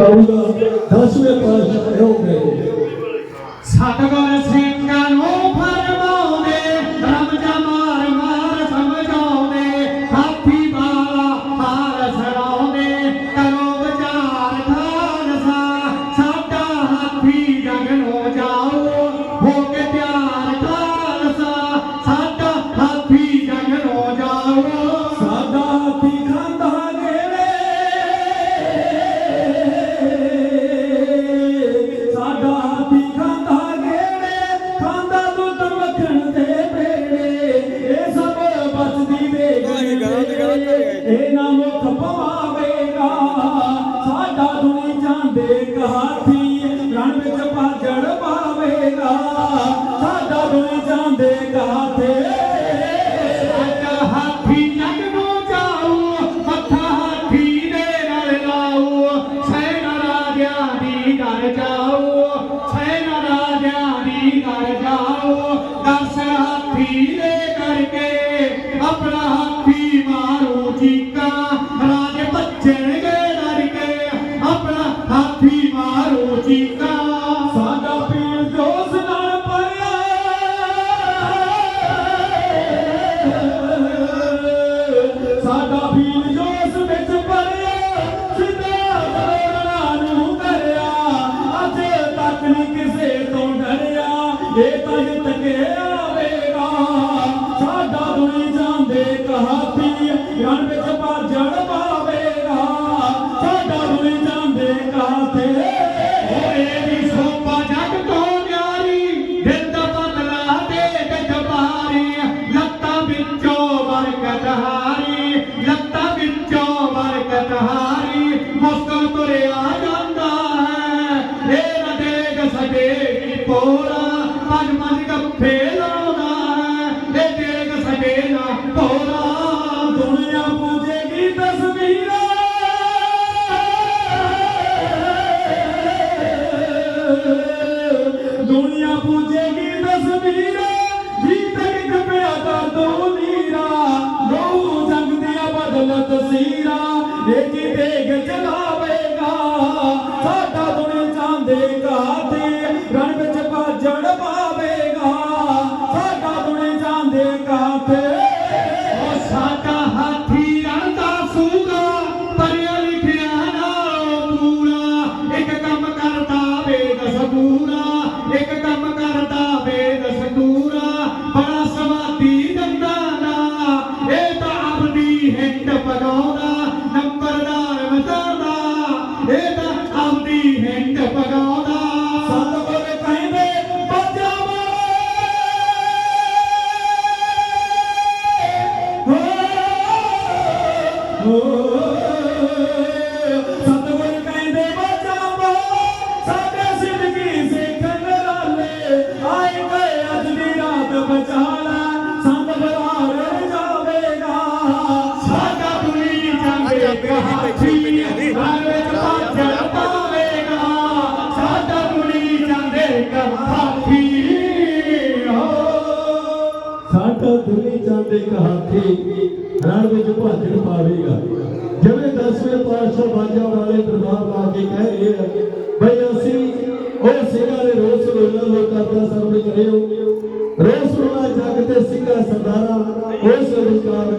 ਪਾਊਗਾ ਦਸਵੇਂ ਪਾਤਸ਼ਾਹ ਹੋ ਗਏ ਸਤਗੁਰ ਸਿੰਘਾਂ ਜਾਂਦੇ ਕਹਾਥੀ ਰਣ ਵਿੱਚ ਭਾਜੜ ਪਾਵੇਗਾ ਸਾਡਾ ਦੁਨੀ ਜਾਂਦੇ ਕਹਾਥੇ ਸਾਡਾ ਹਾਥੀ ਜਗ ਨੂੰ ਜਾਊ ਮੱਥਾ ਹਾਥੀ ਦੇ ਨਾਲ ਲਾਊ ਸੈਨ ਹਾਥੀ ਦੇ ਕਰਕੇ ਸਾਡਾ ਪੀਰ ਜੋਸ ਨਾਲ ਭਰਿਆ। ਸਾਡਾ ਪੀਰ ਜੋਸ ਵਿੱਚ ਭਰਿਆ। ਸਿੱਧਾ ਕਰੋੜਾਂ ਨੂੰ ਕਰਿਆ। ਅੱਜ ਤੱਕ ਨਹੀਂ ਕਿਸੇ ਤੋਂ ਡਰਿਆ। ਇਹ ਤਾਂ ਜਿੱਤ ਕੇ ਆਵੇਗਾ। ਸਾਡਾ ਦੁਨੀ ਜਾਂਦੇ ਕਹਾਤੀ ਰਣ ਹਾਰੀ ਮੁਸਕਲ ਤੁਰਿਆ ਜਾਂਦਾ ਹੈ। ਇਹ ਨਾ ਦੇਗ ਪੋਰਾ ਪੰਜ ਪੰਜ ਗੱਫੇ ਲਾਉਂਦਾ ਹੈ। ਇਹ ਦੇਗ ਸਦੇ ਨਾ ਪੋਰਾ ਦੁਨੀਆ ਪੂਜੇਗੀ ਤਸਵੀਰਾਂ। ਦੁਨੀਆ ਪੂਜੇਗੀ ਤਸਵੀਰਾਂ। ਜੀਤ ਇੱਕ ਪਿਆ ਕਰ ਦੋ ਦੁਨੀ ਦੁਨੀ ਜਾਂਦੇ ਕਹਾਤੀ ਹਰ ਵਿੱਚ ਸਾਡਾ ਦੁਨੀ ਜਾਂਦੇ ਕਹਾਤੀ ਰਣ ਵਿੱਚ ਭਾਜਣ ਪਾਵੇਗਾ। ਜਿਵੇਂ ਦਸਵੇਂ ਪਾਤਸ਼ਾਹ ਬਾਜਾ ਵਾਲੇ ਦਰਬਾਰ ਲਾ ਕੇ ਕਹਿ ਰਹੇ ਆ, ਬਈ ਅਸੀਂ ਉਹ ਸਿੰਘਾਂ ਦੇ ਰੋਸ ਰੋਣਾ ਲੋ ਕਰਦਾ ਸਰਬ ਕਰਿਓ। ਰੋਸ ਰੋਣਾ ਜਗ ਤੇ ਸਿੰਘਾਂ ਸਰਦਾਰਾ, ਉਸ ਵਿਚਾਰ